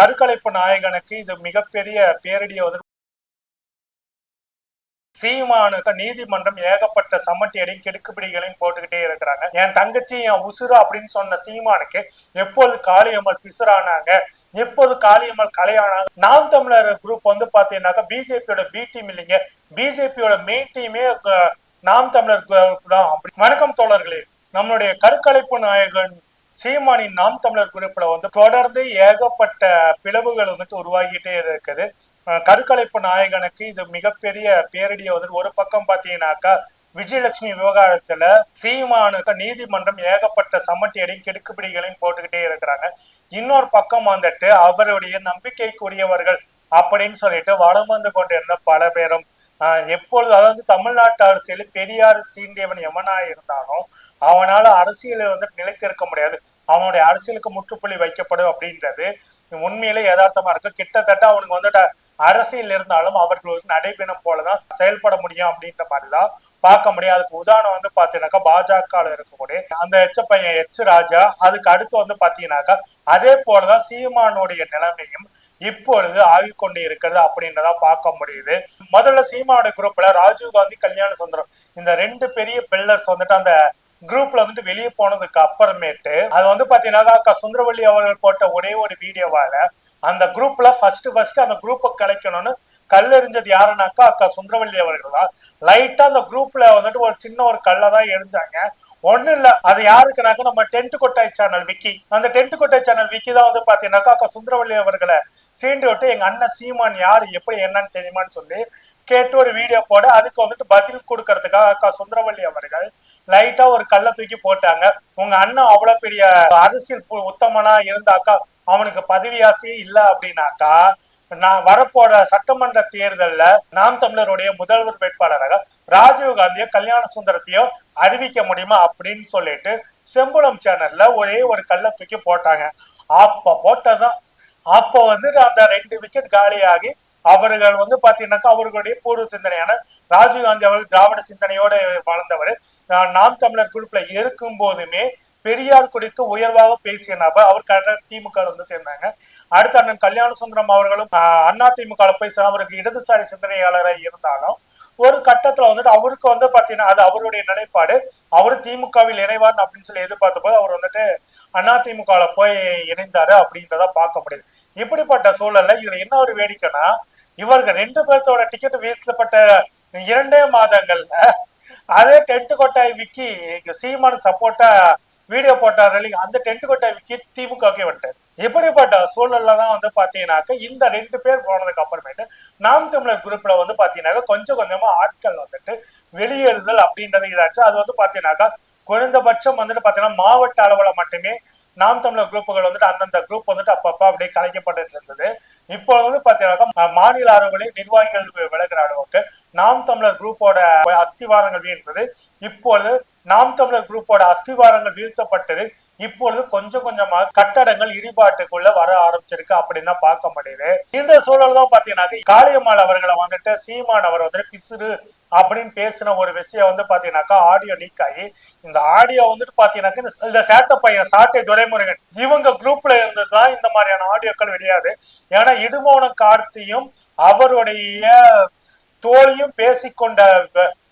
கருக்கலைப்பு நாயகனுக்கு இது மிகப்பெரிய பேரிடியை வந்து சீமானுக்கு நீதிமன்றம் ஏகப்பட்ட சமட்டியடையும் கெடுக்குப்பிடிகளையும் போட்டுக்கிட்டே இருக்கிறாங்க. என் தங்கச்சி என் உசுறு அப்படின்னு சொன்ன சீமானுக்கு எப்போது காளியம்மல் பிசுறானாங்க? எப்போது காளியம்மல் கலையானாங்க? நாம் தமிழர் குரூப் வந்து பாத்தீங்கன்னாக்கா பிஜேபியோட பி டீம் இல்லைங்க. பிஜேபியோட மெயின் டீமே நாம் தமிழர் குரூப் தான். அப்படி. வணக்கம் தோழர்களே. நம்மளுடைய கருக்கலைப்பு நாயகன் சீமானின் நாம் தமிழர் குறிப்பில் வந்து தொடர்ந்து ஏகப்பட்ட பிளவுகள் வந்துட்டு உருவாகிட்டே இருக்குது. கருக்கலைப்பு நாயகனுக்கு இது மிகப்பெரிய பேரிடியை வந்து ஒரு பக்கம் பார்த்தீங்கன்னாக்கா விஜயலட்சுமி விவகாரத்துல சீமானுக்கு நீதிமன்றம் ஏகப்பட்ட சமட்டியடையும் கெடுக்குப்பிடிகளையும் போட்டுக்கிட்டே இருக்கிறாங்க. இன்னொரு பக்கம் வந்துட்டு அவருடைய நம்பிக்கைக்குரியவர்கள் அப்படின்னு சொல்லிட்டு வளம் வந்து கொண்டிருந்த பல பேரும் ஆஹ் எப்பொழுது அதாவது தமிழ்நாட்டு அரசியலில் பெரியார் சீண்டியவன் எவனா இருந்தாலும் அவனால அரசியலில் வந்து நிலைத்திருக்க முடியாது. அவனுடைய அரசியலுக்கு முற்றுப்புள்ளி வைக்கப்படும் அப்படின்றது உண்மையிலே யதார்த்தமா இருக்கு. கிட்டத்தட்ட அவனுக்கு வந்துட்டு அரசியல் இருந்தாலும் அவர்களுக்கு நடைபெறும் போலதான் செயல்பட முடியும் அப்படின்ற மாதிரிதான் பார்க்க முடியும். அதுக்கு உதாரணம் வந்து பாத்தீங்கன்னாக்கா பாஜக இருக்கக்கூடிய அந்த எச்ச பையன் எச் ராஜா அதுக்கு அடுத்து வந்து பாத்தீங்கன்னாக்கா அதே போலதான் சீமானுடைய நிலைமையும் இப்பொழுது ஆகிக்கொண்டு இருக்கிறது அப்படின்றதா பார்க்க முடியுது. முதல்ல சீமானுடைய குரூப்ல ராஜீவ் காந்தி கல்யாண சுந்தரம் இந்த ரெண்டு பெரிய பில்லர்ஸ் வந்துட்டு அந்த குரூப்ல வந்துட்டு வெளியே போனதுக்கு அப்புறமேட்டு அது வந்து பாத்தீங்கன்னா அக்கா சுந்தரவள்ளி அவர்கள் போட்ட ஒரே ஒரு வீடியோவால அந்த குரூப்ல ஃபர்ஸ்ட் ஃபர்ஸ்ட் அந்த குரூப்பை கலைக்கணும்னு கல்லெறிஞ்சது யாருனாக்கா அக்கா சுந்தரவள்ளி அவர்கள் தான். லைட்டா அந்த குரூப்ல வந்துட்டு ஒரு சின்ன ஒரு கல்லை தான் எரிஞ்சாங்க ஒண்ணு இல்ல அது யாருக்குனாக்க நம்ம டென்ட் கொட்டாய் சேனல் விக்கி. அந்த டென்ட் கொட்டாய் சேனல் விக்கி தான் வந்து பாத்தீங்கன்னாக்கா அக்கா சுந்தரவள்ளி அவர்களை சீண்டு விட்டு எங்க அண்ணன் சீமான் யாரு எப்படி என்னன்னு தெரியுமான்னு சொல்லி கேட்டு ஒரு வீடியோ போட. அதுக்கு வந்துட்டு பதில் கொடுக்கறதுக்காக அக்கா சுந்தரவள்ளி அவர்கள் லைட்டா ஒரு கல்லை தூக்கி போட்டாங்க. உங்க அண்ணன் அவ்வளவு பெரிய அரசியல் பு- உத்தமனா இருந்தாக்கா அவனுக்கு பதவி ஆசையே இல்ல அப்படின்னாக்கா நான் வரப்போற சட்டமன்ற தேர்தல்ல நாம் தமிழருடைய முதல்வர் வேட்பாளராக ராஜீவ் காந்தியோ கல்யாண சுந்தரத்தையோ அறிவிக்க முடியுமா அப்படின்னு சொல்லிட்டு செம்புளம் சேனல்ல ஒரே ஒரு கல்லை தூக்கி போட்டாங்க. அப்ப போட்டதான் அப்போ வந்து அந்த ரெண்டு விக்கெட் காலியாகி அவர்கள் வந்து பாத்தீங்கன்னாக்கா அவர்களுடைய பூர்வ சிந்தனையான ராஜீவ் காந்தி அவர்கள் திராவிட சிந்தனையோட வளர்ந்தவர். நாம் தமிழர் குழுப்புல இருக்கும் போதுமே பெரியார் குறித்து உயர்வாக பேசிய நபர் அவர் கரெக்டா திமுக வந்து சேர்ந்தாங்க. அடுத்து அண்ணன் கல்யாண சுந்தரம் அவர்களும் அண்ணா போய் அவருக்கு இடதுசாரி சிந்தனையாளராக இருந்தாலும் ஒரு கட்டத்துல வந்துட்டு அவருக்கு வந்து பாத்தீங்கன்னா அது அவருடைய நிலைப்பாடு. அவரு திமுகவில் இணைவார் அப்படின்னு சொல்லி எதிர்பார்த்த போது அவர் வந்துட்டு அண்ணா திமுக போய் இணைந்தாரு அப்படின்றத பார்க்க முடியுது. இப்படிப்பட்ட சூழல்ல இதுல என்ன ஒரு வேடிக்கைன்னா இவர்கள் ரெண்டு பேர்த்தோட டிக்கெட் வீழ்த்தப்பட்ட இரண்டே மாதங்கள்ல அதே டென்ட் கொட்டாய் விக்கி இங்க சீமானுக்கு சப்போர்ட்டா வீடியோ போட்டார். அந்த டென்ட் கொட்டாய் விக்கி திமுகவுக்கே வந்துட்டார். இப்படிப்பட்ட சூழல்ல தான் வந்து பாத்தீங்கன்னாக்க இந்த ரெண்டு பேர் போனதுக்கு அப்புறமேட்டு நாம் தமிழர் குரூப்ல வந்து பாத்தீங்கன்னாக்க கொஞ்சம் கொஞ்சமா ஆட்கள் வந்துட்டு வெளியேறுதல் அப்படின்றது இதாச்சு. அது வந்து பாத்தீங்கன்னாக்கா குறைந்தபட்சம் வந்துட்டு பாத்தீங்கன்னா மாவட்ட அளவுல மட்டுமே நாம் தமிழர் குரூப்புகள் வந்துட்டு அந்தந்த குரூப் வந்துட்டு அப்பப்போ அப்படியே கலைக்கப்பட்டு இருந்தது. இப்போ வந்து பாத்தீங்கன்னாக்கா மா- மாநில அளவுகளில் நிர்வாகிகள் விலகிற அளவுக்கு நாம் தமிழர் குரூப்போட அஸ்திவாரங்கள் வீழ்ந்தது. இப்பொழுது நாம் தமிழர் குரூப்போட அஸ்திவாரங்கள் வீழ்த்தப்பட்டது. இப்பொழுது கொஞ்சம் கொஞ்சமா கட்டடங்கள் இடிபாட்டுக்குள்ள வர ஆரம்பிச்சிருக்கு அப்படின்னு தான் பார்க்க முடியுது. இந்த சூழல் தான் பாத்தீங்கன்னாக்க காளியம்மாள் அவர்களை வந்துட்டு சீமான் அவர் வந்துட்டு பிசுறு அப்படின்னு பேசின ஒரு விஷயம் வந்து பாத்தீங்கன்னாக்கா ஆடியோ லீக் ஆகி இந்த ஆடியோ வந்துட்டு பாத்தீங்கன்னாக்கா இந்த- இந்த சேட்ட பையன் சாட்டை துரைமுருகன் இவங்க குரூப்ல இருந்து தான் இந்த மாதிரியான ஆடியோக்கள் வெளியாது. ஏன்னா இடுமோன கார்த்தியும் அவருடைய தோழியும் பேசிக்கொண்ட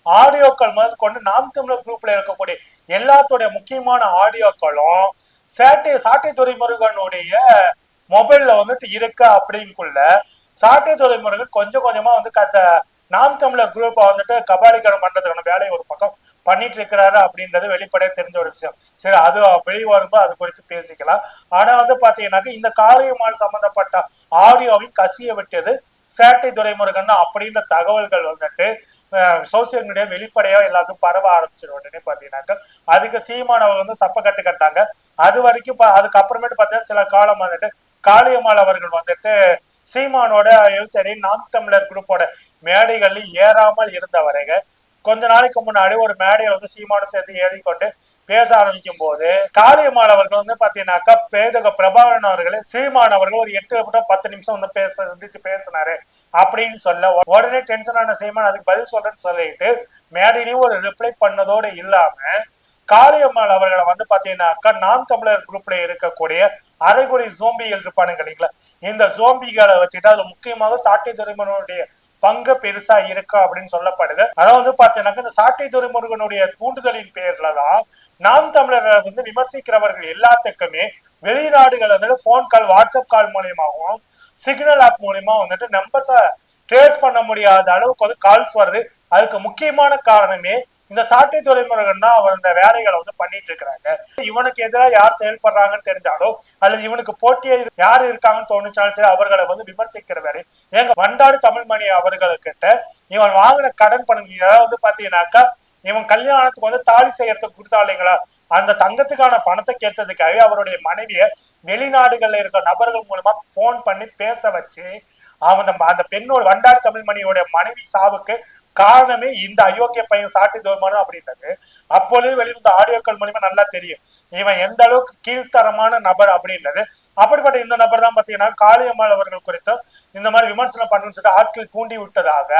ஆடியோக்கள் முதல் கொண்டு நாம் தமிழர் குரூப்ல இருக்கக்கூடிய எல்லாத்துடைய முக்கியமான ஆடியோக்களும் சாட்டை சாட்டை துறைமுருகனுடைய மொபைல்ல வந்துட்டு இருக்க அப்படிங்குள்ள சாட்டை துறைமுருகன் கொஞ்சம் கொஞ்சமா வந்து கத்த நாம் தமிழர் குரூப்பை வந்துட்டு கபாலிகரம் பண்றதுக்கான வேலையை ஒரு பக்கம் பண்ணிட்டு இருக்கிறாரு அப்படின்றது வெளிப்படையா தெரிஞ்ச ஒரு விஷயம். சரி அது வெளிவரும்போ வரும்போது அது குறித்து பேசிக்கலாம். ஆனா வந்து பாத்தீங்கன்னாக்க இந்த காளியம்மாள் சம்பந்தப்பட்ட ஆடியோவின் கசிய விட்டது சேட்டை துரைமுருகன் அப்படின்ற தகவல்கள் வந்துட்டு சோசியல் மீடியா வெளிப்படையா எல்லாத்துக்கும் பரவ ஆரம்பிச்சிடும் உடனே பாத்தீங்கன்னாக்க. அதுக்கு சீமான் அவங்க வந்து சப்ப கட்டு கட்டாங்க. அது வரைக்கும் அதுக்கப்புறமேட்டு பார்த்தீங்கன்னா சில காலம் வந்துட்டு காளியம்மாள் அவர்கள் வந்துட்டு சீமானோட சரி நாம் தமிழர் குரூப்போட மேடைகள்ல ஏறாமல் இருந்தவரைங்க. கொஞ்ச நாளைக்கு முன்னாடி ஒரு மேடையில வந்து சீமானும் சேர்ந்து ஏறிக்கொண்டு பேச ஆரம்பிக்கும் போது காளியம்மாள் அவர்கள் வந்து பாத்தீங்கன்னாக்கா பேதக பிரபாகரன் அவர்களே சீமான் அவர்கள் ஒரு எட்டு நிமிஷம் பத்து நிமிஷம் வந்து பேச சந்திச்சு பேசினாரு அப்படின்னு சொல்ல உடனே டென்ஷனான சீமான் அதுக்கு பதில் சொல்றேன்னு சொல்லிட்டு மேடையிலையும் ஒரு ரிப்ளை பண்ணதோடு இல்லாம காளியம்மாள் அவர்களை வந்து பாத்தீங்கன்னாக்கா நாம் தமிழர் குரூப்ல இருக்கக்கூடிய அரைகுடி ஜோம்பிகள் இருப்பானுங்க இல்லைங்களா? இந்த ஜோம்பிகளை வச்சுட்டு அதுல முக்கியமாக சாட்டை துறைமுகனுடைய பங்கு பெருசா இருக்கா அப்படின்னு சொல்லப்படுது. அதாவது பாத்தீங்கன்னாக்கா பாத்தீங்கன்னாக்க இந்த சாட்டை துறைமுருகனுடைய தூண்டுதலின் பேர்ல தான் நாம் தமிழர் வந்து விமர்சிக்கிறவர்கள் எல்லாத்துக்குமே வெளிநாடுகள் வந்துட்டு போன் கால் வாட்ஸ்அப் கால் மூலியமாகவும் சிக்னல் ஆப் மூலியமா வந்துட்டு நம்பர்ஸை ட்ரேஸ் பண்ண முடியாத அளவுக்கு வந்து கால்ஸ் வருது. அதுக்கு முக்கியமான காரணமே இந்த சாட்டை துறைமுருகன் தான் அவர் இந்த வேலைகளை வந்து பண்ணிட்டு இருக்கிறாங்க. இவனுக்கு எதிராக யார் செயல்படுறாங்கன்னு தெரிஞ்சாலோ அல்லது இவனுக்கு போட்டியை யார் இருக்காங்கன்னு தோணுச்சாலும் சரி அவர்களை வந்து விமர்சிக்கிற வேலை. எங்க வண்டாடு தமிழ்மணி அவர்களுக்கிட்ட இவன் வாங்கின கடன் பணம் வந்து பாத்தீங்கன்னாக்கா இவன் கல்யாணத்துக்கு வந்து தாலி செய்யறதுக்கு கொடுத்தா இல்லைங்களா? அந்த தங்கத்துக்கான பணத்தை கேட்டதுக்காக அவருடைய மனைவியை வெளிநாடுகள்ல இருக்க நபர்கள் மூலமா போன் பண்ணி பேச வச்சு அவன் அந்த- பெண்ணோட வண்டார் தமிழ்மணியோட மனைவி சாவுக்கு காரணமே இந்த அயோக்கிய பையன் சாட்டு தோமானு அப்படின்றது. அப்பொழுது வெளிவந்த ஆடியோக்கள் மூலியமா நல்லா தெரியும். இவன் எந்த அளவுக்கு கீழ்த்தரமான நபர் அப்படின்றது. அப்படிப்பட்ட இந்த நபர் தான் பாத்தீங்கன்னா காளியம்மாள் அவர்கள் குறித்து இந்த மாதிரி விமர்சனம் பண்ணணும்னு சொல்லிட்டு ஆட்கள் தூண்டி விட்டதாக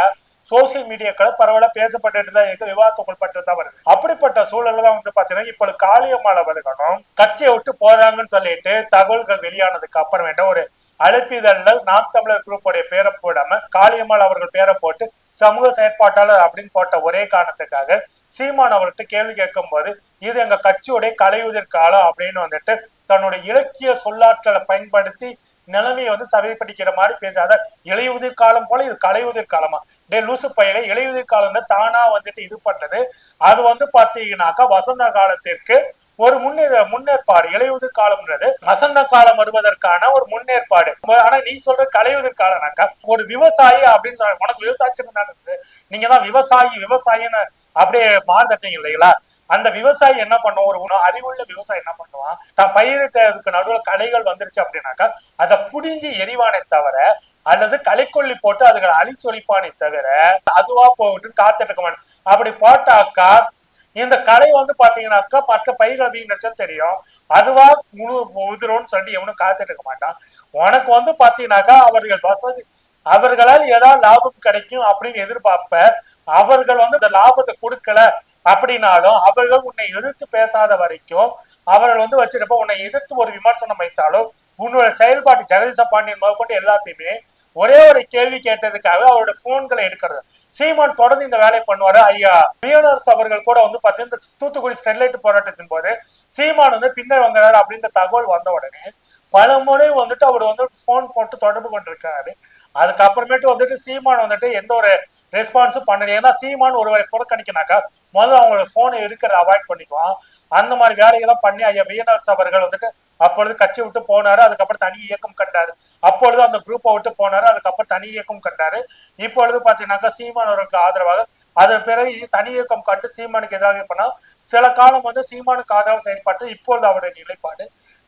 சோசியல் மீடியாக்கள் பரவலா பேசப்பட்டு தான் இருக்கு விவாதத்துக்குள்பட்டு தான் வருது. அப்படிப்பட்ட சூழல்ல தான் வந்து பாத்தீங்கன்னா இப்பொழுது காளியம்மாள் அவர்களும் கட்சியை விட்டு போறாங்கன்னு சொல்லிட்டு தகவல்கள் வெளியானதுக்கு அப்புறம் வேண்டாம் ஒரு அழைப்பிதழ்ல நாம் தமிழர் குரூப்புடைய பேரை போடாம காளியம்மாள் அவர்கள் பேரை போட்டு சமூக செயற்பாட்டாளர் அப்படின்னு போட்ட ஒரே காரணத்துக்காக சீமான் அவர்கிட்ட கேள்வி கேட்கும் போது இது எங்க கட்சியுடைய கலையுதிர் காலம் அப்படின்னு வந்துட்டு தன்னுடைய இலக்கிய சொல்லாட்களை பயன்படுத்தி நிலைமையை வந்து சபைப்படிக்கிற மாதிரி பேசாத இலையுதிர் காலம் போல இது கலையுதிர் காலமா? டே லூசு பயில இலையுதிர் காலம்னு தானா வந்துட்டு இது பண்ணது அது வந்து பாத்தீங்கன்னாக்கா வசந்த காலத்திற்கு ஒரு முன்னே முன்னேற்பாடு இலையுதிர் காலம்ன்றது வசந்த காலம் வருவதற்கான ஒரு முன்னேற்பாடு. ஆனா நீ சொல்ற கலையுதிர் காலம்னாக்கா ஒரு விவசாயி அப்படின்னு சொல்ற உனக்கு விவசாயம் நடக்குது நீங்க தான் விவசாயி விவசாயின்னு அப்படியே மாறுதட்டீங்க இல்லைங்களா? அந்த விவசாயி என்ன பண்ணும்? ஒரு உணவு அறிவுள்ள விவசாயி என்ன பண்ணுவான்? தான் பயிரிட்டதுக்கு நடுவில் களைகள் வந்துருச்சு அப்படின்னாக்கா அதை புடிஞ்சு எரிவானே தவிர அல்லது களைக்கொல்லி போட்டு அதுகளை அழிச்சொழிப்பானே தவிர அதுவா போட்டு காத்துட்டு இருக்க அப்படி போட்டாக்கா இந்த கலை வந்து பாத்தீங்கன்னாக்கா மற்ற பயிர்கள் வீங்கிடுச்சா தெரியும். அதுவா முழு உதிரோன்னு சொல்லி எவனும் காத்துட்டு இருக்க மாட்டான். உனக்கு வந்து பாத்தீங்கன்னாக்கா அவர்கள் வசதி அவர்களால் ஏதாவது லாபம் கிடைக்கும் அப்படின்னு எதிர்பார்ப்ப அவர்கள் வந்து இந்த லாபத்தை கொடுக்கல அப்படின்னாலும் அவர்கள் உன்னை எதிர்த்து பேசாத வரைக்கும் அவர்கள் வந்து வச்சிருப்ப உன்னை எதிர்த்து ஒரு விமர்சனம் வைத்தாலும் உன்னோட செயல்பாட்டு ஜெகதீச பாண்டியன் முதற்கொண்டு எல்லாத்தையுமே ஒரே ஒரு கேள்வி கேட்டதுக்காக அவரோட போன்களை எடுக்கிறது. சீமான் தொடர்ந்து இந்த வேலையை பண்ணுவாரு. ஐயா லியோனர்ஸ் அவர்கள் கூட வந்து பார்த்தீங்கன்னா இந்த தூத்துக்குடி ஸ்டெர்லைட் போராட்டத்தின் போது சீமான் வந்து பின்னர் வந்தாரு அப்படின்ற தகவல் வந்த உடனே பல முறை வந்துட்டு அவர் வந்து போன் போட்டு தொடர்பு கொண்டிருக்காரு. அதுக்கப்புறமேட்டு வந்துட்டு சீமான் வந்துட்டு எந்த ஒரு ரெஸ்பான்ஸும் பண்ணல. ஏன்னா சீமான் ஒருவரை புறக்கணிக்கனாக்கா முதல்ல அவங்களோட போனை எடுக்கிறத அவாய்ட் பண்ணிக்குவான். அந்த மாதிரி வேலைகள்லாம் பண்ணி ஐயா வியனர்ஸ் அவர்கள் வந்துட்டு அப்பொழுது கட்சி விட்டு போனாரு அதுக்கப்புறம் தனி இயக்கம் கண்டாரு. அப்பொழுது அந்த குரூப்பை விட்டு போனாரு அதுக்கப்புறம் தனி இயக்கம் கண்டாரு. இப்பொழுது பாத்தீங்கன்னாக்கா சீமான் அவர்களுக்கு ஆதரவாக அதன் பிறகு தனி இயக்கம் கண்டு சீமானுக்கு எதிராக பண்ணா சில காலம் வந்து சீமானுக்கு ஆதரவு செயல்பட்டு இப்பொழுது அவருடைய நிலைப்பாடு.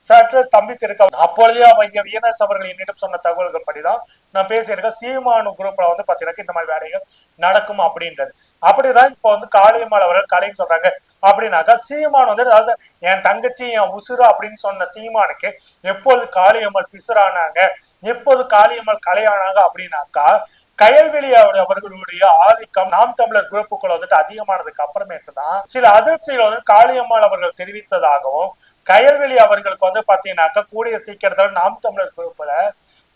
சற்று ஸ்தம்பித்திருக்க அப்பொழுதே அவங்க வியனர்ஸ் அவர்கள் என்னிடம் சொன்ன தகவல்கள் படிதான். நான் பேசியிருக்கேன் சீமானு குரூப்ல வந்து பாத்தீங்கன்னா இந்த மாதிரி வேலைகள் நடக்கும் அப்படின்றது. அப்படிதான் இப்போ வந்து காளியம்மாள் அவர்கள் கலைன்னு சொல்றாங்க. அப்படின்னாக்கா சீமான் வந்து அதாவது என் தங்கச்சி என் உசுறு அப்படின்னு சொன்ன சீமானுக்கு எப்போது காளியம்மாள் பிசுறானாங்க எப்போது காளியம்மாள் கலையானாங்க அப்படின்னாக்கா கயல்வெளி அவர்களுடைய ஆதிக்கம் நாம் தமிழர் குரூப்புக்குள்ள வந்துட்டு அதிகமானதுக்கு அப்புறமேட்டு தான். சில அதிர்ச்சிகள் வந்து காளியம்மாள் அவர்கள் தெரிவித்ததாகவும் கயல்வெளி அவர்களுக்கு வந்து பாத்தீங்கன்னாக்கா கூடிய சீக்கிரத்துல நாம் தமிழர் குழுப்புல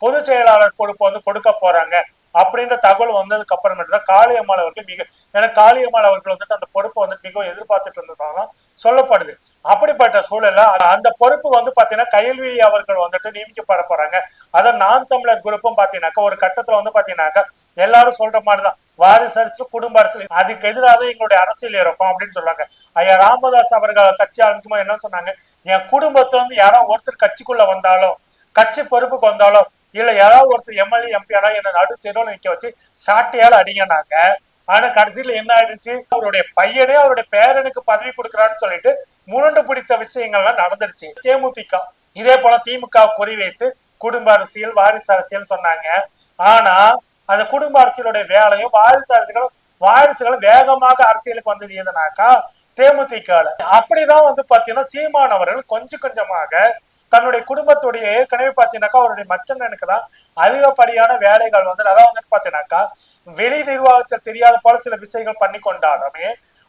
பொதுச் செயலாளர் பொறுப்பு வந்து கொடுக்க போறாங்க. அப்படின்ற தகவல் வந்ததுக்கு அப்புறமேட்டு தான் காளியம்மாள் அவர்கள் மிக ஏன்னா காளியம்மாள் அவர்கள் வந்துட்டு அந்த பொறுப்பை வந்து மிகவும் எதிர்பார்த்துட்டு இருந்ததாக சொல்லப்படுது. அப்படிப்பட்ட சூழல்ல அந்த பொறுப்பு வந்து பாத்தீங்கன்னா கைல்வி அவர்கள் வந்துட்டு நியமிக்கப்பட போறாங்க. அதான் நான் தமிழர் குரூப்பும் பாத்தீங்கன்னாக்கா ஒரு கட்டத்துல வந்து பாத்தீங்கன்னாக்கா எல்லாரும் சொல்ற மாதிரிதான். வாரிசு அரசு குடும்ப அரசியல் அதுக்கு எதிராக எங்களுடைய அரசியல் இருக்கும் அப்படின்னு சொல்றாங்க. ஐயா ராமதாஸ் அவர்கள் கட்சி ஆரம்பிக்கும்போது என்ன சொன்னாங்க? என் குடும்பத்துல இருந்து யாரோ ஒருத்தர் கட்சிக்குள்ள வந்தாலும் கட்சி பொறுப்புக்கு வந்தாலும் இல்ல யாராவது ஒருத்தர் எம்எல்ஏ எம்பி ஆனா என்ன நடு தெருவில் நிக்க வச்சு சாட்டையால அடிங்கனாங்க ஆனா கடைசியில என்ன ஆயிடுச்சு? அவருடைய பையனே அவருடைய பேரனுக்கு பதவி கொடுக்கறான்னு சொல்லிட்டு முரண்டு பிடித்த விஷயங்கள்லாம் நடந்துருச்சு தேமுதிக இதே போல திமுக குறிவைத்து குடும்ப அரசியல் வாரிசு அரசியல் சொன்னாங்க. ஆனா அந்த குடும்ப அரசியலுடைய வேலையும் வாரிசு அரசியலும் வாரிசுகளும் வேகமாக அரசியலுக்கு வந்தது எதுனாக்கா தேமுதிக அப்படிதான் வந்து பாத்தீங்கன்னா சீமான் அவர்கள் கொஞ்சம் கொஞ்சமாக தன்னுடைய குடும்பத்துடைய ஏற்கனவே பாத்தீங்கன்னாக்கா அவருடைய மச்சனனுக்கு தான் அதிகப்படியான வேலைகள் வந்து அதாவது வந்துட்டு பாத்தீங்கன்னாக்கா வெளி நிர்வாகத்தில் தெரியாத போல சில விஷயங்கள் பண்ணி கொண்டாலுமே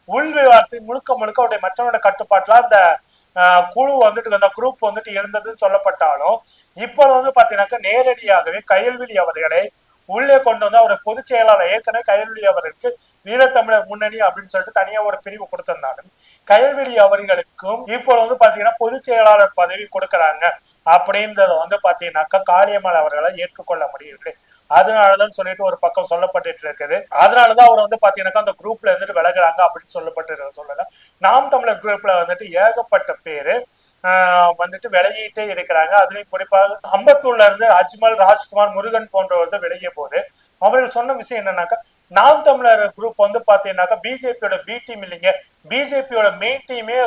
உள் விவகாரத்தை முழுக்க முழுக்க அவருடைய மற்றவனோட கட்டுப்பாட்டுல அந்த குழு வந்துட்டு அந்த குரூப் வந்துட்டு இருந்ததுன்னு சொல்லப்பட்டாலும் இப்போ வந்து பாத்தீங்கன்னாக்கா நேரடியாகவே கயல்விழி அவர்களை உள்ளே கொண்டு வந்து அவர் பொதுச் செயலாளர் ஏற்கனவே கயல்விழி அவருக்கு வீரத்தமிழர் முன்னணி அப்படின்னு சொல்லிட்டு தனியா ஒரு பிரிவு கொடுத்திருந்தாலும் கயல்விழி அவர்களுக்கும் இப்போ வந்து பாத்தீங்கன்னா பொதுச் செயலாளர் பதவி கொடுக்கறாங்க. அப்படின்றத வந்து பாத்தீங்கன்னாக்கா காளியம்மாள் அவர்களை ஏற்றுக்கொள்ள முடியவில்லை. அதனாலதான் சொல்லிட்டு ஒரு பக்கம் சொல்லப்பட்டுட்டு இருக்குது. அதனாலதான் அவர் வந்து பாத்தீங்கன்னாக்கா அந்த குரூப்ல இருந்துட்டு விலகுறாங்க அப்படின்னு சொல்லப்பட்டு சொல்லல. நாம் தமிழர் குரூப்ல வந்துட்டு ஏகப்பட்ட பேரு ஆஹ் வந்துட்டு விலகிட்டே இருக்கிறாங்க. அதுலயும் குறிப்பாக அம்பத்தூர்ல இருந்து அஜ்மல் ராஜ்குமார் முருகன் போன்றவர் தான் விலகிய போது அவர்கள் சொன்ன விஷயம் என்னன்னாக்கா நாம் தமிழர் குரூப் வந்து பாத்தீங்கன்னாக்கா பிஜேபியோட பி டீம் இல்லைங்க. பிஜேபியோட மெயின் டீமே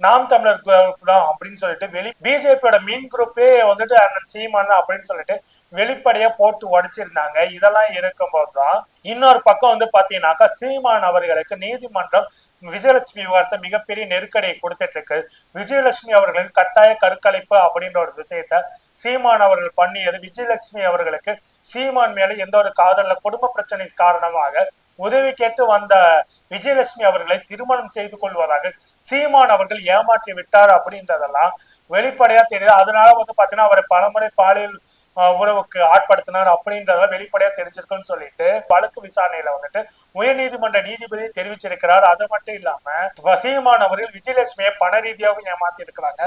நாம் தமிழர் குரூப் தான் அப்படின்னு சொல்லிட்டு வெளி பிஜேபியோட மீன் குரூப்பே வந்துட்டு அண்ணன் சீமான் அப்படின்னு சொல்லிட்டு வெளிப்படையா போட்டு உடைச்சிருந்தாங்க. இதெல்லாம் இருக்கும்போது தான் இன்னொரு பக்கம் வந்து பாத்தீங்கன்னாக்கா சீமான் அவர்களுக்கு நீதிமன்றம் விஜயலட்சுமி விவகாரத்தை மிகப்பெரிய நெருக்கடியை கொடுத்துட்டு இருக்கு விஜயலட்சுமி அவர்களின் கட்டாய கருக்கலைப்பு அப்படின்ற ஒரு விஷயத்த சீமான் அவர்கள் பண்ணியது. விஜயலட்சுமி அவர்களுக்கு சீமான் மேல எந்த ஒரு காதல்ல குடும்ப பிரச்சனை காரணமாக உதவி கேட்டு வந்த விஜயலட்சுமி அவர்களை திருமணம் செய்து கொள்வதாக சீமான் அவர்கள் ஏமாற்றி விட்டார் அப்படின்றதெல்லாம் வெளிப்படையா தெரியுது. அதனால வந்து பாத்தீங்கன்னா அவரை பலமுறை பாலியல் உறவுக்கு ஆட்படுத்தினார் அப்படின்றதெல்லாம் வெளிப்படையா தெரிஞ்சிருக்குன்னு சொல்லிட்டு வழக்கு விசாரணையில வந்துட்டு உயர்நீதிமன்ற நீதிபதி தெரிவிச்சிருக்கிறார். அது மட்டும் இல்லாம சீமான் அவர்கள் விஜயலட்சுமியை பண ரீதியாகவும் ஏமாத்தி இருக்கிறாங்க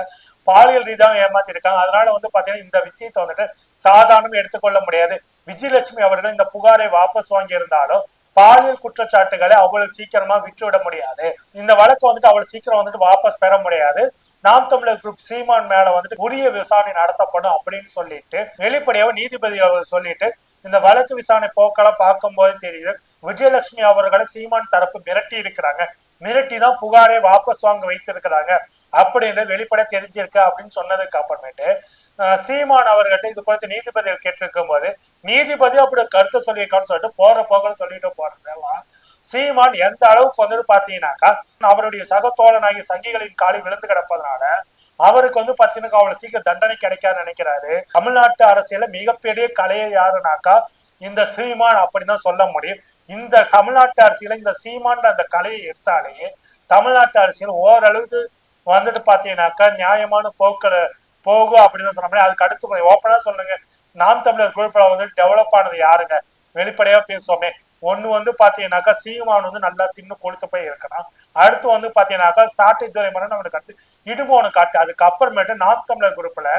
பாலியல் ரீதியாகவும் ஏமாத்தி இருக்காங்க. அதனால வந்து பாத்தீங்கன்னா இந்த விஷயத்தை வந்துட்டு சாதாரணம் எடுத்துக்கொள்ள முடியாது. விஜயலட்சுமி அவர்கள் இந்த புகாரை வாபஸ் வாங்கி இருந்தாலும் பாலியல் குற்றச்சாட்டுகளை அவ்வளவு சீக்கிரமா விட்டுவிட முடியாது. இந்த வழக்கு வந்துட்டு அவ்வளவு சீக்கிரம் வந்துட்டு வாபஸ் பெற முடியாது. நாம் தமிழர் குரூப் சீமான் மேல வந்துட்டு உரிய விசாரணை நடத்தப்படும் அப்படின்னு சொல்லிட்டு வெளிப்படையாக நீதிபதி அவர் சொல்லிட்டு இந்த வழக்கு விசாரணை போக்கெல்லாம் பார்க்கும்போது தெரியுது விஜயலட்சுமி அவர்களை சீமான் தரப்பு மிரட்டி இருக்கிறாங்க. மிரட்டி தான் புகாரை வாபஸ் வாங்க வைத்திருக்கிறாங்க. அப்படின்னு வெளிப்பட தெரிஞ்சிருக்கு அப்படின்னு சொன்னதுக்கு அப்புறமேட்டு சீமான் அவர்கிட்ட இது குறித்து நீதிபதிகள் கேட்டிருக்கும் போது நீதிபதி அப்படி கருத்தை சொல்லியிருக்கான்னு சொல்லிட்டு போற போக சொல்லிட்டு போறதெல்லாம் சீமான் எந்த அளவுக்கு வந்துட்டு பாத்தீங்கன்னாக்கா அவருடைய சகதோரனாகிய சங்கிகளின் காலில் விழுந்து கிடப்பதனால அவருக்கு வந்து பாத்தீங்கன்னா அவ்வளவு சீக்கிரம் தண்டனை கிடைக்காதுன்னு நினைக்கிறாரு. தமிழ்நாட்டு அரசியல மிகப்பெரிய கலையை யாருனாக்கா இந்த சீமான் அப்படிதான் சொல்ல முடியும். இந்த தமிழ்நாட்டு அரசியல இந்த சீமான் அந்த கலையை எடுத்தாலே தமிழ்நாட்டு அரசியல் ஓரளவுக்கு வந்துட்டு பாத்தீங்கன்னாக்கா நியாயமான போக்களை போகும் அப்படின்னு சொன்ன அதுக்கு அடுத்து ஓப்பனா சொல்லுங்க. நாம் தமிழர் குழுப்படம் வந்து டெவலப் ஆனது யாருங்க? வெளிப்படையா பேசுவோமே. ஒண்ணு வந்து பாத்தீங்கன்னாக்கா சீமான் வந்து நல்லா தின்னு கொளுத்து போய் இருக்கிறான் அடுத்து வந்து பாத்தீங்கன்னாக்கா சாட்டை மரம் நம்மளுக்கு அடுத்து இடுமோனு காட்டு. அதுக்கப்புறமேட்டு நாம் தமிழர் குரூப்ல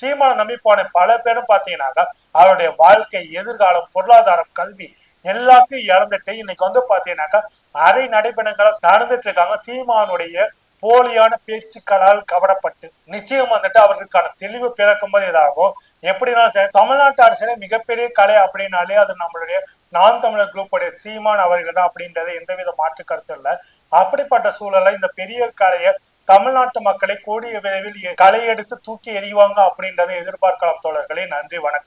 சீமானை நம்பி போன பல பேரும் பாத்தீங்கன்னாக்கா அவருடைய வாழ்க்கை எதிர்காலம் பொருளாதாரம் கல்வி எல்லாத்தையும் இழந்துட்டு இன்னைக்கு வந்து பாத்தீங்கன்னாக்கா அரை நடைபெணங்களை நடந்துட்டு இருக்காங்க. சீமானுடைய போலியான பேச்சுக்களால் கவரப்பட்டு நிச்சயம் வந்துட்டு அவர்களுக்கான தெளிவு பிறக்கும் போது இதாகும். எப்படின்னா சரி, தமிழ்நாட்டு அரசியல மிகப்பெரிய கலை அப்படின்னாலே அது நம்மளுடைய நான் தமிழர் குரூப்புடைய சீமான் அவர்கள் தான் அப்படின்றது எந்தவித மாற்று கருத்து இல்லை. அப்படிப்பட்ட சூழல்ல இந்த பெரிய கலையை தமிழ்நாட்டு மக்களை கூடிய விரைவில் கலையெடுத்து தூக்கி எறிவாங்க அப்படின்றதை எதிர்பார்க்கலாம் தோழர்களே. நன்றி வணக்கம்.